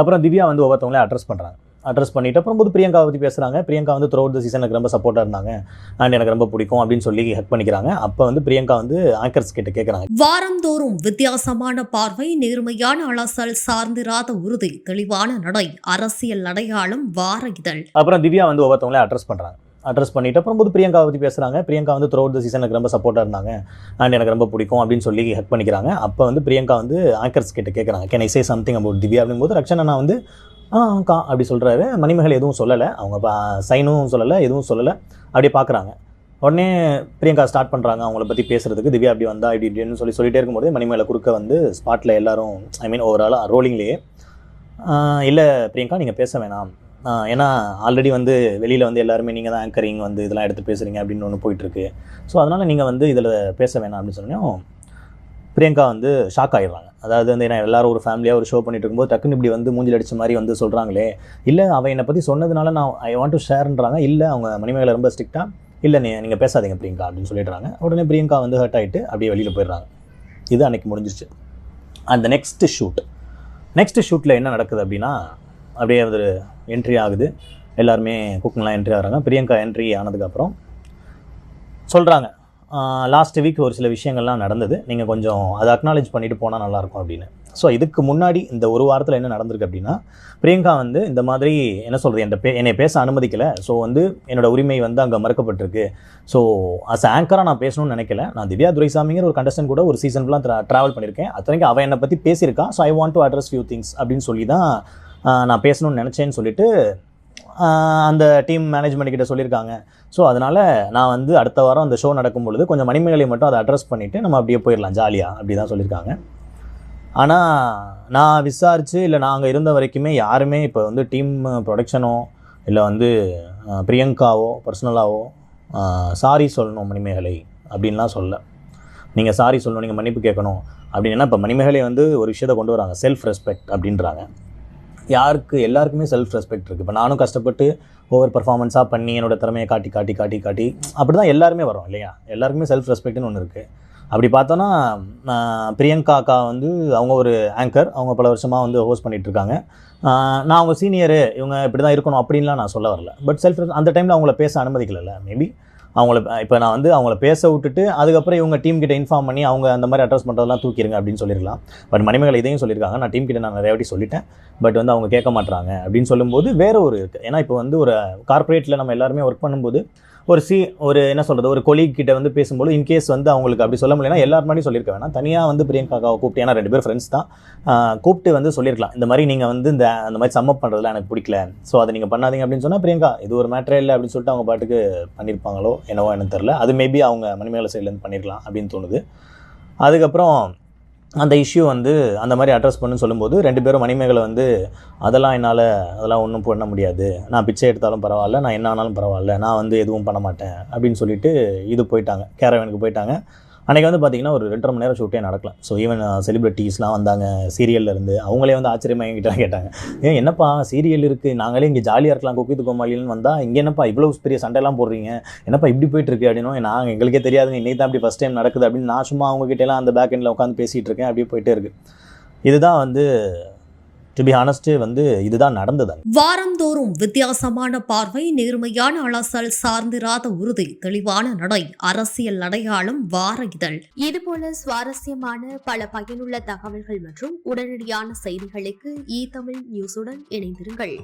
அப்புறம் திவ்யா வந்து ஒவ்வொருத்தவங்களே அட்ரஸ் பண்ணுறாங்க அட்ரஸ் பண்ணிட்டு அப்புறம் போது பிரியங்கா பற்றி பேசுகிறாங்க பிரியங்கா வந்து த்ரூ த சீசன் எனக்கு ரொம்ப சப்போர்ட்டாக இருந்தாங்க. அண்ட் எனக்கு ரொம்ப பிடிக்கும் அப்படின்னு சொல்லி ஹெக் பண்ணிக்கிறாங்க. அப்போ வந்து பிரியங்கா வந்து ஆங்கர்ஸ் கிட்ட கேட்குறாங்க வாரந்தோறும் வித்தியாசமான பார்வை நேர்மையான அலசல் சார்ந்திராத உறுதி தெளிவான நடை அரசியல் அடையாளம் வார இதழ். அப்புறம் திவ்யா வந்து ஒவ்வொருத்தவங்களே அட்ரஸ் பண்ணுறாங்க அட்ரஸ் பண்ணிட்டு அப்புறம் போது பிரியங்கா பற்றி பேசுகிறாங்க பிரியங்கா வந்து த்ரூ த சீசன் எனக்கு ரொம்ப சப்போர்ட்டாக இருந்தாங்க. அண்ட் எனக்கு ரொம்ப பிடிக்கும் அப்படின்னு சொல்லி ஹெக் பண்ணிக்கிறாங்க. அப்போ வந்து பிரியங்கா வந்து ஆங்கர்ஸ் கிட்ட கேட்குறாங்க can I say something about Divya அப்படிங்கும்போது ரக்ஷனா வந்து ஆ கா அப்படி சொல்கிறாரு மணிமகள் எதுவும் சொல்லலை. அவங்க சைனும் சொல்லலை எதுவும் சொல்லலை. அப்படியே பார்க்குறாங்க உடனே பிரியங்கா ஸ்டார்ட் பண்ணுறாங்க அவங்கள பற்றி பேசுறதுக்கு. திவ்யா அப்படி வந்தா இப்படி இப்படின்னு சொல்லி சொல்லிட்டே இருக்கும்போது மணிமேலை குறுக்க வந்து ஸ்பாட்டில் எல்லாரும் ஐ மீன் ஓவராலாக ரோலிங்லேயே இல்லை பிரியங்கா நீங்கள் பேச வேணாம். ஏன்னா ஆல்ரெடி வந்து வெளியில் வந்து எல்லாருமே நீங்கள் தான் ஆங்கரிங் வந்து இதெல்லாம் எடுத்து பேசுகிறீங்க அப்படின்னு ஒன்று போயிட்டுருக்கு. ஸோ அதனால் நீங்கள் வந்து இதில் பேச வேணாம் அப்படின்னு சொன்னோம் பிரியங்கா வந்து ஷாக் ஆயிடுறாங்க. அதாவது வந்து ஏன்னா எல்லாரும் ஒரு ஃபேமிலியாக ஒரு ஷோ பண்ணிட்டு இருக்கும்போது டக்குன்னு இப்படி வந்து மூஞ்சில் அடிச்ச மாதிரி வந்து சொல்கிறாங்களே இல்லை அவள் என்னை பற்றி சொன்னதுனால நான் ஐ வாண்ட் டு ஷேர்ன்றாங்க இல்லை அவங்க மணிமேகலை ரொம்ப ஸ்ட்ரிக்டாக இல்லை நீ நீங்கள் பேசாதீங்க பிரியங்கா அப்படின்னு சொல்லிடுறாங்க. உடனே பிரியங்கா வந்து ஹர்ட் ஆகிட்டு அப்படியே வெளியில் போயிடுறாங்க. இது அன்றைக்கி முடிஞ்சிச்சு அந்த நெக்ஸ்ட்டு ஷூட் நெக்ஸ்ட்டு ஷூட்டில் என்ன நடக்குது அப்படின்னா அப்படியே அது என்ட்ரி ஆகுது. எல்லாருமே குக்கிங்லாம் என்ட்ரி ஆகிறாங்க. பிரியங்கா என்ட்ரி ஆனதுக்கப்புறம் சொல்கிறாங்க லாஸ்ட் வீக் ஒரு சில விஷயங்கள்லாம் நடந்தது. நீங்கள் கொஞ்சம் அதை அக்னாலேஜ் பண்ணிட்டு போனால் நல்லாயிருக்கும் அப்படின்னு. ஸோ இதுக்கு முன்னாடி இந்த ஒரு வாரத்தில் என்ன நடந்திருக்கு அப்படின்னா பிரியங்கா வந்து இந்த மாதிரி என்ன சொல்கிறது என் பே என்னை பேச அனுமதிக்கலை. ஸோ வந்து என்னோட உரிமை வந்து அங்கே மறுக்கப்பட்டிருக்கு. ஸோ அஸ் ஆங்கராக நான் பேசணும்னு நினைக்கல. நான் திவ்யா துரைசாமிங்கிற ஒரு கண்டஸ்டன் கூட ஒரு சீசன் ஃபுல்லாக ட்ராவல் பண்ணியிருக்கேன். அத்தனைக்கு அவன் என்னை பற்றி பேசியிருக்கா. So I want to address few things அப்படின்னு சொல்லி தான் நான் பேசணும்னு நினச்சேன்னு சொல்லிட்டு அந்த டீம் மேனேஜ்மெண்ட் கிட்ட சொல்லியிருக்காங்க. ஸோ அதனால் நான் வந்து அடுத்த வாரம் அந்த ஷோ நடக்கும் பொழுது கொஞ்சம் மணிமேகலை மட்டும் அதை அட்ரஸ் பண்ணிவிட்டு நம்ம அப்படியே போயிடலாம் ஜாலியாக அப்படி தான் சொல்லியிருக்காங்க. ஆனால் நான் விசாரித்து இல்லை நாங்கள் இருந்த வரைக்குமே யாருமே இப்போ வந்து டீம் ப்ரொடக்ஷனோ இல்லை வந்து பிரியங்காவோ பர்சனலாவோ சாரி சொல்லணும் மணிமேகலை அப்படின்லாம் சொல்ல. நீங்கள் சாரி சொல்லணும் நீங்கள் மன்னிப்பு கேட்கணும் அப்படின்னா. இப்போ மணிமேகலை வந்து ஒரு விஷயத்தை கொண்டு வராங்க செல்ஃப் ரெஸ்பெக்ட் அப்படின்றாங்க. யாருக்கு எல்லாருக்குமே செல்ஃப் ரெஸ்பெக்ட் இருக்குது இப்போ நானும் கஷ்டப்பட்டு ஓவர் பர்ஃபார்மன்ஸாக பண்ணி என்னோட திறமையை காட்டி காட்டி காட்டி காட்டி அப்படி தான் எல்லாருமே வரும் இல்லையா? எல்லாருக்குமே செல்ஃப் ரெஸ்பெக்ட்னு ஒன்று இருக்குது அப்படி பார்த்தோன்னா பிரியங்கா அக்கா வந்து அவங்க ஒரு ஆங்கர் அவங்க பல வருஷமாக வந்து ஹோஸ்ட் பண்ணிகிட்ருக்காங்க இருக்காங்க. நான் அவங்க சீனியரு இவங்க இப்படி தான் இருக்கணும் அப்படின்லாம் நான் சொல்ல வரல. பட் செல்ஃப் அந்த டைமில் அவங்கள பேச அனுமதிக்கல மேபி அவங்கள இப்போ நான் வந்து அவங்கள பேச விட்டுட்டு அதுக்கப்புறம் இவங்க டீம் கிட்ட இன்ஃபார்ம் பண்ணி அவங்க அந்த மாதிரி அட்ரஸ் பண்ணுறதெல்லாம் தூக்கிடுங்க அப்படின்னு சொல்லியிருக்கலாம். பட் மணிமகள் இதையும் சொல்லியிருக்காங்க. நான் டீம் கிட்ட நான் நிறைய வாட்டி சொல்லிட்டேன். பட் வந்து அவங்க கேட்க மாட்றாங்க அப்படின்னு சொல்லும்போது வேற ஒரு இருக்குது ஏன்னா இப்போ வந்து ஒரு கார்ப்பரேட்டில் நம்ம எல்லாருமே ஒர்க் பண்ணும்போது ஒரு சி ஒரு என்ன சொல்கிறது ஒரு கொலீக் கிட்ட வந்து பேசும்போது இன்கேஸ் வந்து அவங்களுக்கு அப்படி சொல்ல முடியலன்னா எல்லார் மாதிரி சொல்லியிருக்க வேணாம். தனியாக வந்து பிரியங்காவை கூப்பிட்டு ஏன்னா ரெண்டு பேர் ஃப்ரெண்ட்ஸ் தான். கூப்பிட்டு வந்து சொல்லியிருக்கலாம். இந்த மாதிரி நீங்கள் வந்து இந்த அந்த மாதிரி சம்மப் பண்ணுறதுல எனக்கு பிடிக்கல. ஸோ அதை நீங்கள் பண்ணாதீங்க அப்படின்னு சொன்னால் பிரியங்கா இது ஒரு மேட்டரே இல்லை அப்படின்னு சொல்லிட்டு அவங்க பாட்டுக்கு பண்ணியிருப்பாங்களோ என்னவோ எனக்கு தெரில அது மேபி அவங்க மணிமேல சைட்லேருந்து பண்ணியிருக்கலாம் அப்படின்னு தோணுது. அதுக்கப்புறம் அந்த இஷ்யூ வந்து அந்த மாதிரி அட்ரஸ் பண்ணுன்னு சொல்லும்போது ரெண்டு பேரும் மணிமேகலை வந்து அதெல்லாம் என்னால் அதெல்லாம் ஒன்றும் பண்ண முடியாது. நான் பிச்சை எடுத்தாலும் பரவாயில்ல நான் என்ன ஆனாலும் பரவாயில்ல. நான் வந்து எதுவும் பண்ண மாட்டேன். அப்படின்னு சொல்லிட்டு இது போயிட்டாங்க. கேரவனுக்கு போயிட்டாங்க. அன்றைக்கி வந்து பார்த்திங்கன்னா ஒரு ரெண்டரை மணி நேரம் ஷூட்டே நடக்கல. ஸோ ஈவன் செலிபிரிட்டிஸ்லாம் வந்தாங்க சீரியல்ல இருந்து அவங்களே வந்து ஆச்சரியமாக எங்கிட்ட கேட்டாங்க. ஏன் என்னப்பா சீரியல் இருக்குது நாங்களே இங்கே ஜாலியாக இருக்கலாம் குக்கித்து கோமாளின்னு வந்தால் இங்கே என்னப்பா இவ்வளோ பெரிய சண்டைலாம் போடுறீங்க? என்னப்பா இப்படி போயிட்டுருக்கு அப்படின்னா நாங்கள் எங்களுக்கே தெரியாதுங்க இன்னைக்கு தான் அப்படி ஃபஸ்ட் டைம் நடக்குது அப்படின்னு நான் சும்மா அவங்ககிட்டலாம் அந்த பேக் எண்டில் உட்காந்து பேசிகிட்டு இருக்கேன் அப்படியே போயிட்டே இருக்குது இதுதான் வந்து டு பி ஹானஸ்ட்டு வந்து இதுதான் நடந்தது. வாரந்தோறும் வித்தியாசமான பார்வை நேர்மையான அலசல் சார்ந்திராத உறுதி தெளிவான நடை அரசியல் அடையாளம் வார இதழ் இதுபோல சுவாரஸ்யமான பல பயனுள்ள தகவல்கள் மற்றும் உடனடியான செய்திகளுக்கு இ தமிழ் நியூஸுடன் இணைந்திருங்கள்